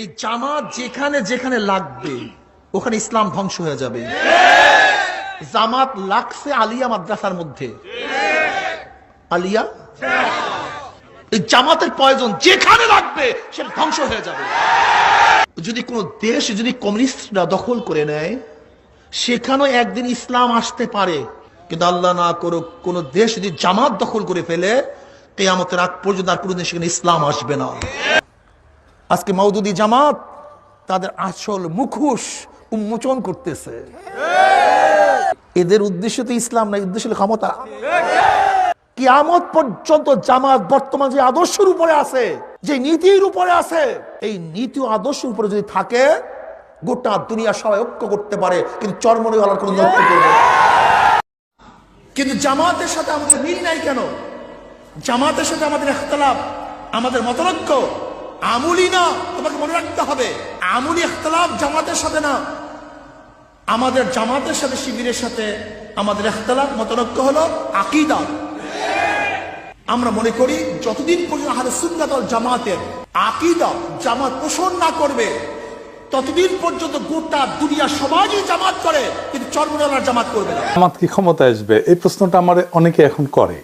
এই জামাত যেখানে যেখানে লাগবে, ওখানে ইসলাম ধ্বংস হয়ে যাবে। জামাত লাগছে আলিয়া মাদ্রাসার মধ্যে। আলিয়া? এই জামাতের প্রয়োজন যেখানে লাগবে, সেটা ধ্বংস হয়ে যাবে। যদি কোনো দেশ, যদি কমিউনিস্টরা দখল করে নেয় সেখানেও একদিন ইসলাম আসতে পারে। কিন্তু আল্লাহ না করুক, কোন দেশ যদি জামাত দখল করে ফেলে, কেয়ামতের আগ পর্যন্ত আর কোনোদিন সেখানে ইসলাম আসবে না। আজকে মৌদুদি জামাত তাদের আসল মুখোশ উন্মোচন করতেছে। এদের উদ্দেশ্য তো ইসলাম না উদ্দেশ্য ক্ষমতা। কিয়ামত পর্যন্ত জামাত বর্তমান যে আদর্শের উপরে আছে, যে নীতির উপরে আছে, এই নীতি ও আদর্শের উপরে যদি থাকে, গোটা দুনিয়া সবাই ঐক্য করতে পারে, কিন্তু চরমনিওয়ালার কোনো ঐক্য করবে কিন্তু জামাতের সাথে আমাদের মিল নাই কেন? জামাতের সাথে আমাদের ইখতলাফ, আমাদের মতলক্য আমুলি না, তোমাকে মনে রাখতে হবে। আমুলি ইখতলাফ জামাতের সাথে না। আমাদের জামাতের সাথে, শিবিরের সাথে আমাদের ইখতলাফ মতলক্য হলো আকিদা। আমরা মনে করি, যতদিন পর্যন্ত আহলে সুন্নাত জামাতের আকিদা জামাত পোষণ না করবে, ততদিন পর্যন্ত গোটা দুনিয়া সমাজই জামাত করে, কিন্তু চরমনালার জামাত করবে না। জামাত কি ক্ষমতা আসবে? এই প্রশ্নটা আমার অনেকে এখন করে।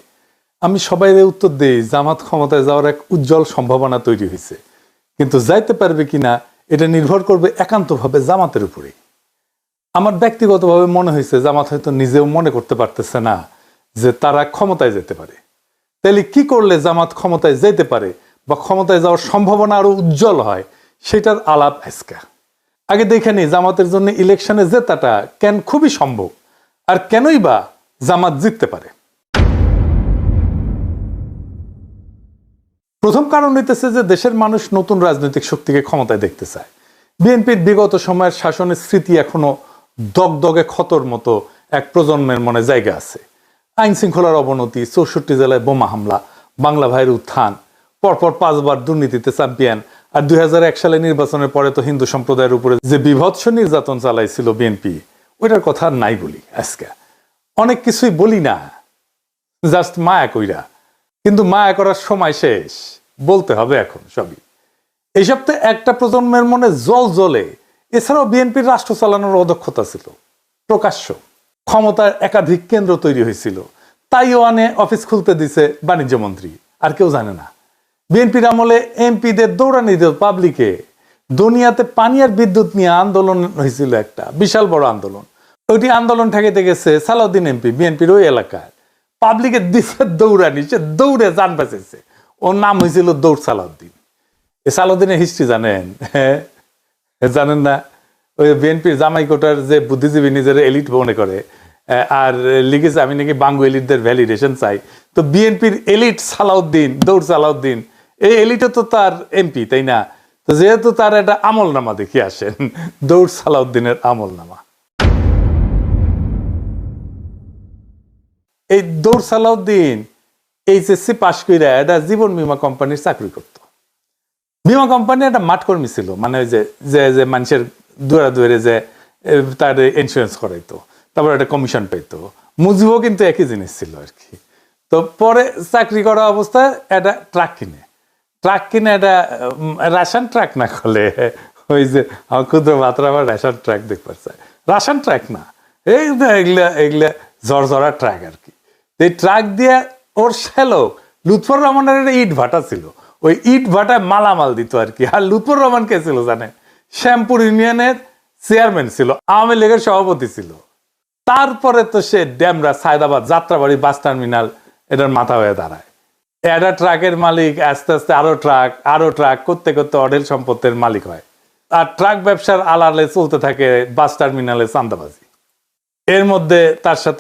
আমি সবাই উত্তর দিই, জামাত ক্ষমতায় যাওয়ার এক উজ্জ্বল সম্ভাবনা তৈরি হয়েছে কিন্তু যাইতে পারবে কিনা, এটা নির্ভর করবে একান্তভাবে জামাতের উপরে। আমার ব্যক্তিগতভাবে মনে হয়েছে জামাত হয়তো নিজেও মনে করতে পারতেছে না যে তারা ক্ষমতায় যেতে পারে। তাহলে কি করলে জামাত ক্ষমতায় যেতে পারে বা ক্ষমতায় যাওয়ার সম্ভাবনা আরও উজ্জ্বল হয়, সেটার আলাপ আজকা। আগে দেখে নিই, জামাতের জন্য ইলেকশনে জেতাটা কেন খুবই সম্ভব, আর কেনই বা জামাত জিততে পারে? প্রথম কারণ হইতেছে যে দেশের মানুষ নতুন রাজনৈতিক শক্তিকে ক্ষমতায় দেখতে চায়। বিএনপির বিগত সময়ের শাসনের স্মৃতি এখনও দগদগে ক্ষতর মতো এক প্রজন্মের মনে জায়গা আছে। আইন শৃঙ্খলার অবনতি, চৌষট্টি জেলায় বোমা হামলা, বাংলা ভাইয়ের উত্থান, পরপর পাঁচবার দুর্নীতিতে চ্যাম্পিয়ন আর দুই সালে নির্বাচনের পরে তো হিন্দু সম্প্রদায়ের উপরে যে বিভৎস নির্যাতন চালাইছিল বিএনপি, ওইটার কথা নাই বলি আজকে। অনেক কিছুই বলি না, জাস্ট মায়া কইরা। কিন্তু মায়া করার সময় শেষ। বলতে হবে এখন সবই। এই সপ্তাহে একটা প্রজন্মের মনে জল জ্বলে, এছাড়াও বিএনপির রাষ্ট্র চালানোর অদক্ষতা ছিল, প্রকাশ্য। ক্ষমতার একাধিক কেন্দ্র তৈরি হয়েছিল। তাইওয়ানে অফিস খুলতে দিছে বাণিজ্য মন্ত্রী, আর কেউ জানে না। বিএনপির আমলে এমপিদের দৌড়ানি দিত পাবলিকে, দুনিয়াতে পানি আর বিদ্যুৎ নিয়ে আন্দোলন হয়েছিল একটা, বিশাল বড় আন্দোলন। ওইটি আন্দোলন ঠেকাইতে গেছে সালাউদ্দিন এমপি, বিএনপির ওই এলাকায়। পাবলিকের দিছে দৌড়ানি, সে দৌড়ে যান বাঁচেছে ওর নাম হয়েছিল দৌড় সালাউদ্দিন। এ সালাউদ্দিনের হিস্ট্রি জানেন? হ্যাঁ জানেন না? ওই বিএনপির জামাই কোটার যে বুদ্ধিজীবী নিজের এলিট মনে করে আর লিখেছে আমি নাকি বাঙ্গু এলিটদের ভ্যালিডেশন চাই। তো বিএনপির এলিট সালাউদ্দিন, দৌড় সালাউদ্দিন, এই এলিটও তো তার এমপি তাই না? তো যেহেতু তার একটা আমল নামা দেখে আসেন, দৌড় সালাউদ্দিনের আমল নামা এই দৌড় সালাউদ্দিন এইচএসসি পাশ কইরা একটা জীবন বীমা কোম্পানির চাকরি করতো। বিমা কোম্পানি একটা মাঠ কর্মী ছিল মানে ওই যে যে যে মানুষের দুয়ারে দুয়ারে যে তার ইন্স্যুরেন্স করাইতো, তারপর একটা কমিশন পাইতো। মুজিবও কিন্তু একই জিনিস ছিল আর কি। তো পরে চাকরি করা অবস্থায় একটা ট্রাক কিনে। ট্রাক কিনে একটা রাশন ট্রাক না করলে ওই যে, আমার ক্ষুদ্র মাত্রা আবার রেশন ট্রাক দেখতে চায় রাশন ট্রাক না, এই এগুলা এগুলা ঝরঝরা ট্রাক আর কি। এই ট্রাক দিয়ে ওর শ্যালক লুৎফর রহমানের ইট ভাটা ছিল। ওই ইট ভাটায় মালামাল দিত আর কি। আর লুৎফর রহমান কে ছিল জানেন? শ্যামপুর ইউনিয়নের চেয়ারম্যান ছিল, আওয়ামী লীগের সভাপতি ছিল। তারপরে তো সে ড্যামরা, সায়দাবাদ, যাত্রাবাড়ি বাস টার্মিনাল এটার মাথা হয়ে দাঁড়ায়। একটা ট্রাকের মালিক, আস্তে আস্তে আরও ট্রাক আরও ট্রাক, করতে করতে অডেল সম্পত্তির মালিক হয়। আর ট্রাক ব্যবসার আলালে চলতে থাকে বাস টার্মিনালে চান্দাবাজি এর মধ্যে তার সাথে